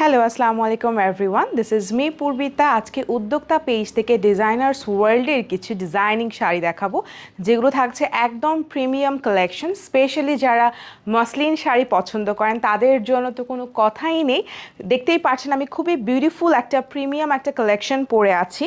Hello আসসালামু আলাইকুম everyone this is me Purbita আজকে উদ্যোক্তা পেজ থেকে ডিজাইনার্স ওয়ার্ল্ডের কিছু ডিজাইনিং শাড়ি দেখাবো, যেগুলো থাকছে একদম প্রিমিয়াম কালেকশন স্পেশালি যারা মসলিন শাড়ি পছন্দ করেন, তাদের জন্য তো কোনো কথাই নেই। দেখতেই পাচ্ছেন, আমি খুবই বিউটিফুল একটা প্রিমিয়াম একটা কালেকশন পরে আছি।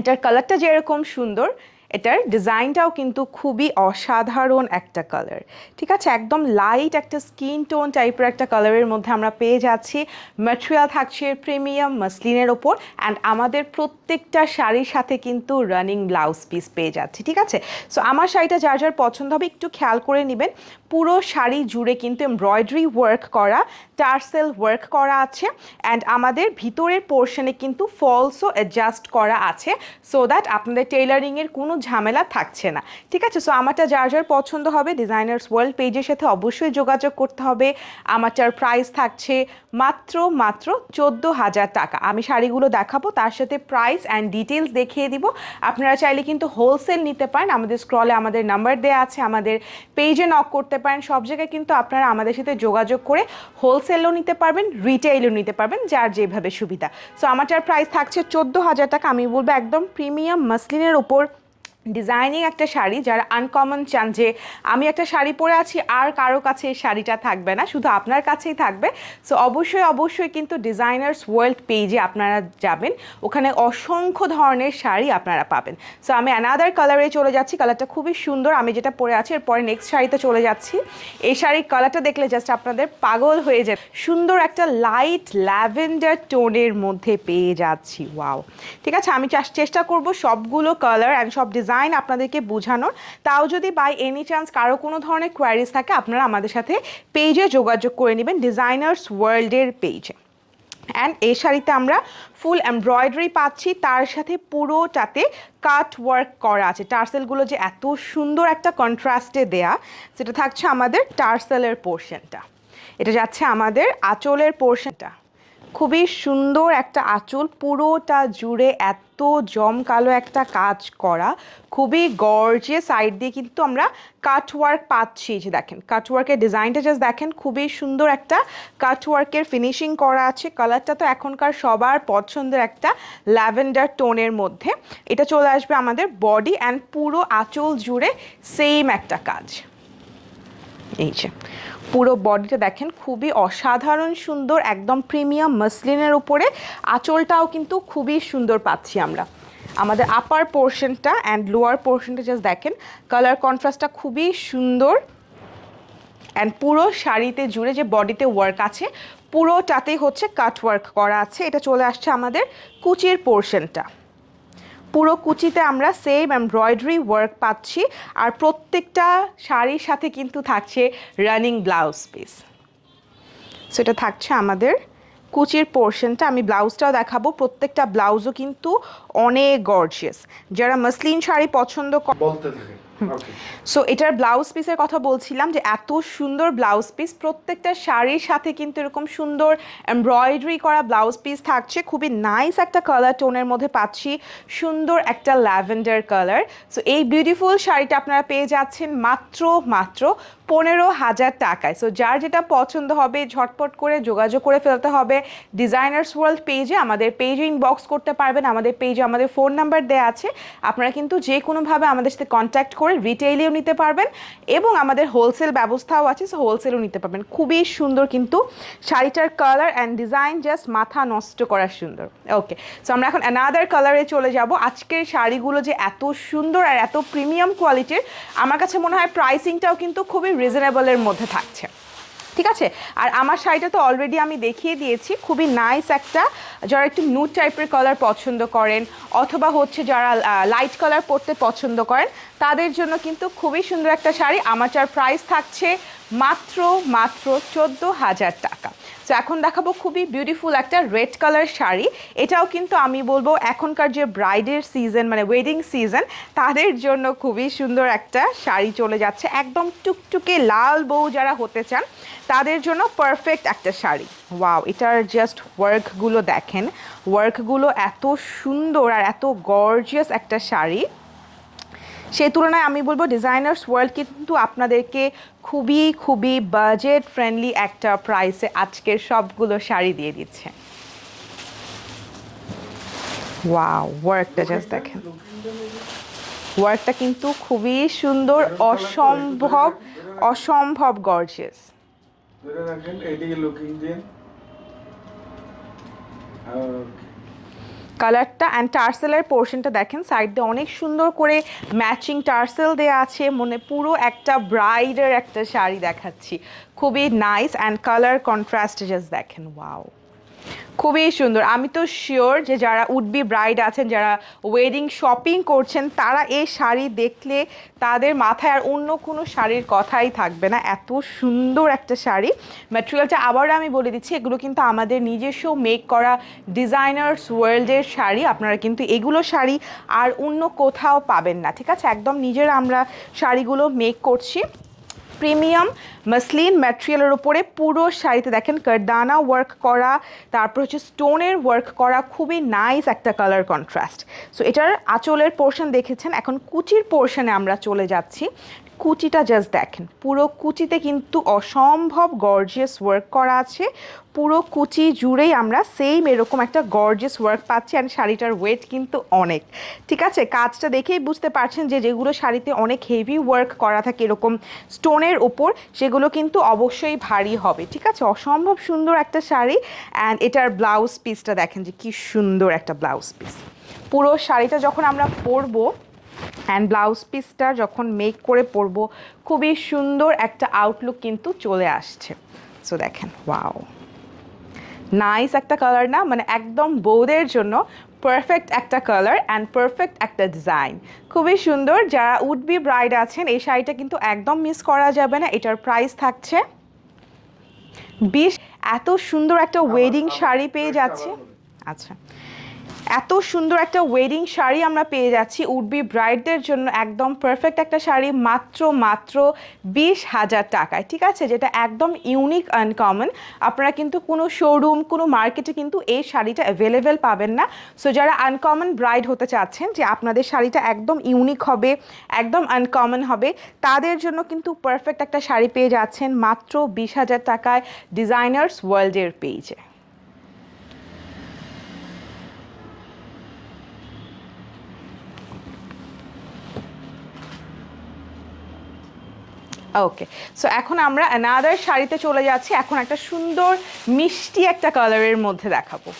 এটার কালারটা যেরকম সুন্দর এটার ডিজাইনটাও কিন্তু খুবই অসাধারণ একটা কালার ঠিক আছে? একদম লাইট একটা স্কিন টোন টাইপের একটা কালারের মধ্যে আমরা পেয়ে যাচ্ছি। ম্যাটেরিয়াল থাকছে প্রিমিয়াম মাসলিনের ওপর অ্যান্ড আমাদের প্রত্যেকটা শাড়ির সাথে কিন্তু রানিং ব্লাউজ পিস পেয়ে যাচ্ছি, ঠিক আছে? সো আমার শাড়িটা যার যার পছন্দ হবে একটু খেয়াল করে নেবেন। পুরো শাড়ি জুড়ে কিন্তু এমব্রয়ডারি ওয়ার্ক করা টার্সেল ওয়ার্ক করা আছে অ্যান্ড আমাদের ভিতরের পোর্শনে কিন্তু ফলসও অ্যাডজাস্ট করা আছে। সো দ্যাট আপনাদের টেইলারিংয়ের কোনো ঝামেলা থাকছে না। ঠিক আছে? সো আমারটা যার যার পছন্দ হবে ডিজাইনার্স ওয়ার্ল্ড পেজের সাথে অবশ্যই যোগাযোগ করতে হবে। আমারটার প্রাইস থাকছে মাত্র মাত্র চোদ্দ হাজার টাকা। আমি শাড়িগুলো দেখাবো, তার সাথে প্রাইস অ্যান্ড ডিটেলস দেখিয়ে দিব। আপনারা চাইলে কিন্তু হোলসেল নিতে পারেন। আমাদের স্ক্রলে আমাদের নাম্বার দেওয়া আছে, আমাদের পেজে নক করতে পারেন। সব জায়গায় কিন্তু আপনারা আমাদের সাথে যোগাযোগ করে হোলসেলও নিতে পারবেন রিটেইলও নিতে পারবেন, যার যেভাবে সুবিধা। সো আমারটার প্রাইস থাকছে চোদ্দ হাজার টাকা। আমি বলব একদম প্রিমিয়াম মাসলিনের উপর ডিজাইনিং একটা শাড়ি যারা আনকমন চান যে আমি একটা শাড়ি পরে আছি, আর কারও কাছে এই শাড়িটা থাকবে না, শুধু আপনার কাছেই থাকবে। সো অবশ্যই অবশ্যই কিন্তু ডিজাইনার্স ওয়ার্ল্ড পেজে আপনারা যাবেন। ওখানে অসংখ্য ধরনের শাড়ি আপনারা পাবেন। সো আমি অ্যানাদার কালারে চলে যাচ্ছি। কালারটা খুবই সুন্দর। আমি যেটা পরে আছি, এরপরে নেক্সট শাড়িতে চলে যাচ্ছি। এই শাড়ির কালারটা দেখলে জাস্ট আপনাদের পাগল হয়ে যায় সুন্দর একটা লাইট ল্যাভেন্ডার টোনের মধ্যে পেয়ে যাচ্ছি। ওয়াও ঠিক আছে, আমি চেষ্টা করব সবগুলো কালার অ্যান্ড সব ডিজাইন আপনাদেরকে বোঝানোর, তাও যদি বাই এনি চান্স কারও কোনো ধরনের কোয়ারিজ থাকে, আপনারা আমাদের সাথে পেজে যোগাযোগ করে নেবেন ডিজাইনার্স ওয়ার্ল্ডের পেজে অ্যান্ড এই শাড়িতে আমরা ফুল এমব্রয়ডারি পাচ্ছি, তার সাথে পুরোটাতে কাট ওয়ার্ক করা আছে। টার্সেলগুলো যে এত সুন্দর একটা কন্ট্রাস্টে দেয়া, সেটা থাকছে আমাদের টার্সেলের পোর্শনটা এটা যাচ্ছে আমাদের আঁচলের পোর্শনটা খুবই সুন্দর একটা আঁচল, পুরোটা জুড়ে এত জমকালো একটা কাজ করা, খুবই গর্জে সাইড দিয়ে কিন্তু আমরা কাটওয়ার্ক পাচ্ছি যে দেখেন কাটওয়ার্কের ডিজাইনটা জাস্ট দেখেন, খুবই সুন্দর একটা কাটওয়ার্কের ফিনিশিং করা আছে কালারটা তো এখনকার সবার পছন্দের একটা ল্যাভেন্ডার টোনের মধ্যে, এটা চলে আসবে আমাদের বডি অ্যান্ড পুরো আঁচল জুড়ে সেম একটা কাজ। এই যে, পুরো বডিটা দেখেন, খুবই অসাধারণ সুন্দর, একদম প্রিমিয়াম মাসলিনের উপরে। আঁচলটাও কিন্তু খুবই সুন্দর পাচ্ছি আমরা। আমাদের আপার পোর্শনটা অ্যান্ড লোয়ার পোর্শনটা জাস্ট দেখেন কালার কন্ট্রাস্টটা খুবই সুন্দর। অ্যান্ড পুরো শাড়িতে জুড়ে যে বডিতে ওয়ার্ক আছে, পুরোটাতেই হচ্ছে কাট ওয়ার্ক করা আছে। এটা চলে আসছে আমাদের কুচির পোর্শনটা পুরো কুচিতে আমরা সেম এমব্রয়ডারি ওয়ার্ক পাচ্ছি আর প্রত্যেকটা শাড়ির সাথে কিন্তু থাকছে রানিং ব্লাউজ পিস সেটা থাকছে আমাদের কুচির পোর্শনটা আমি ব্লাউজটাও দেখাবো। প্রত্যেকটা ব্লাউজও কিন্তু অনেক গর্জিয়াস যারা মসলিন শাড়ি পছন্দ করে সো এটার ব্লাউজ পিসের কথা বলছিলাম যে এত সুন্দর ব্লাউজ পিস প্রত্যেকটা শাড়ির সাথে কিন্তু এরকম সুন্দর এমব্রয়ডারি করা ব্লাউজ পিস থাকছে। খুবই নাইস একটা কালার টোনের মধ্যে পাচ্ছি। সুন্দর একটা ল্যাভেন্ডার কালার সো এই বিউটিফুল শাড়িটা আপনারা পেয়ে যাচ্ছেন মাত্র মাত্র পনেরো হাজার টাকায়। সো যার যেটা পছন্দ হবে ঝটপট করে যোগাযোগ করে ফেলতে হবে। ডিজাইনার্স ওয়ার্ল্ড পেজে আমাদের পেজে ইনবক্স করতে পারবেন। আমাদের পেজে আমাদের ফোন নাম্বার দেওয়া আছে। আপনারা কিন্তু যে কোনোভাবে আমাদের সাথে কন্ট্যাক্ট করে রিটেইলেও নিতে পারবেন এবং আমাদের হোলসেল ব্যবস্থাও আছে সো হোলসেলও নিতে পারবেন। খুবই সুন্দর কিন্তু শাড়িটার কালার অ্যান্ড ডিজাইন জাস্ট মাথা নষ্ট করা সুন্দর। ওকে সো আমরা এখন অ্যানাদার কালারে চলে যাব। আজকের শাড়িগুলো যে এত সুন্দর আর এত প্রিমিয়াম কোয়ালিটির আমার কাছে মনে হয় প্রাইসিংটাও কিন্তু খুবই রিজনেবলের মধ্যে থাকছে। ঠিক আছে? আর আমার শাড়িটা তো অলরেডি আমি দেখিয়ে দিয়েছি। খুবই নাইস একটা, যারা একটু নুট টাইপের কালার পছন্দ করেন, অথবা হচ্ছে যারা লাইট কালার পরতে পছন্দ করেন, তাদের জন্য কিন্তু খুবই সুন্দর একটা শাড়ি। আমার যার প্রাইস থাকছে মাত্র মাত্র চোদ্দ হাজার টাকা। তো এখন দেখাবো খুবই বিউটিফুল একটা রেড কালার শাড়ি। এটাও কিন্তু আমি বলব এখনকার যে ব্রাইডের সিজন মানে ওয়েডিং সিজন তাদের জন্য খুবই সুন্দর একটা শাড়ি চলে যাচ্ছে। একদম টুকটুকে লাল বউ যারা হতে চান, তাদের জন্য পারফেক্ট একটা শাড়ি। ওয়াও এটার জাস্ট ওয়ার্কগুলো দেখেন। ওয়ার্কগুলো এত সুন্দর আর এত গর্জিয়াস একটা শাড়ি। সেই তুলনায় আমি বলব ডিজাইনার্স ওয়ার্ল্ড কিন্তু আপনাদেরকে খুবই খুবই বাজেট ফ্রেন্ডলি একটা প্রাইসে আজকের সবগুলো শাড়ি দিয়ে দিচ্ছে। ওয়ার্কটা জাস্ট দেখেন। ওয়ার্কটা কিন্তু খুবই সুন্দর, অসম্ভব অসম্ভব গর্জিয়াস এইদিকে লুকিং দিন কালারটা অ্যান্ড টার্সেলের পোর্শনটা দেখেন সাইড দিয়ে অনেক সুন্দর করে ম্যাচিং টার্সেল দেওয়া আছে, মনে পুরো একটা ব্রাইডের একটা শাড়ি দেখাচ্ছি। খুবই nice and colour contrast just দেখেন ওয়াও খুবই সুন্দর। আমি তো শিওর যে যারা উডবি ব্রাইড আছেন, যারা ওয়েডিং শপিং করছেন, তারা এই শাড়ি দেখলে তাদের মাথায় আর অন্য কোনো শাড়ির কথাই থাকবে না। এত সুন্দর একটা শাড়ি। ম্যাটেরিয়ালটা আবারও আমি বলে দিচ্ছি, এগুলো কিন্তু আমাদের নিজস্ব মেক করা ডিজাইনার্স ওয়ার্ল্ডের শাড়ি। আপনারা কিন্তু এগুলো শাড়ি আর অন্য কোথাও পাবেন না, ঠিক আছে? একদম নিজেরা আমরা শাড়িগুলো মেক করছি। প্রিমিয়াম মাসলিন ম্যাটেরিয়ালের উপরে পুরো শাড়িতে দেখেন কারদানা ওয়ার্ক করা, তারপর হচ্ছে স্টোনের ওয়ার্ক করা, খুবই নাইস একটা কালার কন্ট্রাস্ট সো এটার আঁচলের পোর্শন দেখেছেন, এখন কুচির পোর্শনে আমরা চলে যাচ্ছি। কুচিটা জাস্ট দেখেন, পুরো কুচিতে কিন্তু অসম্ভব গর্জিয়াস ওয়ার্ক করা আছে। পুরো কুচি জুড়েই আমরা সেম এরকম একটা গর্জিয়াস ওয়ার্ক পাচ্ছি অ্যান্ড শাড়িটার ওয়েট কিন্তু অনেক। ঠিক আছে? কাজটা দেখেই বুঝতে পারছেন যে যেগুলো শাড়িতে অনেক হেভি ওয়ার্ক করা থাকে এরকম স্টোনের ওপর সেগুলো কিন্তু অবশ্যই ভারী হবে, ঠিক আছে? অসম্ভব সুন্দর একটা শাড়ি অ্যান্ড এটার ব্লাউজ পিসটা দেখেন যে কি সুন্দর একটা ব্লাউজ পিস পুরো শাড়িটা যখন আমরা পরবো অ্যান্ড ব্লাউজ পিসটা যখন মেক করে পরবো, খুবই সুন্দর একটা আউটলুক কিন্তু চলে আসছে। সো দেখেন ওয়াও নাইস একটা কালার না মানে একদম বৌদের জন্য পারফেক্ট একটা কালার অ্যান্ড পারফেক্ট একটা ডিজাইন খুবই সুন্দর যারা উডবি ব্রাইড আছেন এই শাড়িটা কিন্তু একদম মিস করা যাবে না এটার প্রাইস থাকছে বিশ এত সুন্দর একটা ওয়েডিং শাড়ি পেয়ে যাচ্ছে। আচ্ছা। এত সুন্দর একটা ওয়েডিং শাড়ি আমরা পেয়ে যাচ্ছি। উডবি ব্রাইডদের জন্য একদম পারফেক্ট একটা শাড়ি, মাত্র মাত্র বিশ হাজার টাকায়, ঠিক আছে? যেটা একদম ইউনিক আনকমন আপনারা কিন্তু কোনো শোরুম কোনো মার্কেটে কিন্তু এই শাড়িটা অ্যাভেলেবেল পাবেন না। সো যারা আনকমন ব্রাইড হতে চাচ্ছেন, যে আপনাদের শাড়িটা একদম ইউনিক হবে, একদম আনকমন হবে, তাদের জন্য কিন্তু পারফেক্ট একটা শাড়ি পেয়ে যাচ্ছেন মাত্র বিশ হাজার টাকায় ডিজাইনার্স ওয়ার্ল্ডের পেজে ওকে সো এখন আমরা অ্যানাদার শাড়িতে চলে যাচ্ছি। এখন একটা সুন্দর, মিষ্টি একটা কালারের মধ্যে দেখাবো।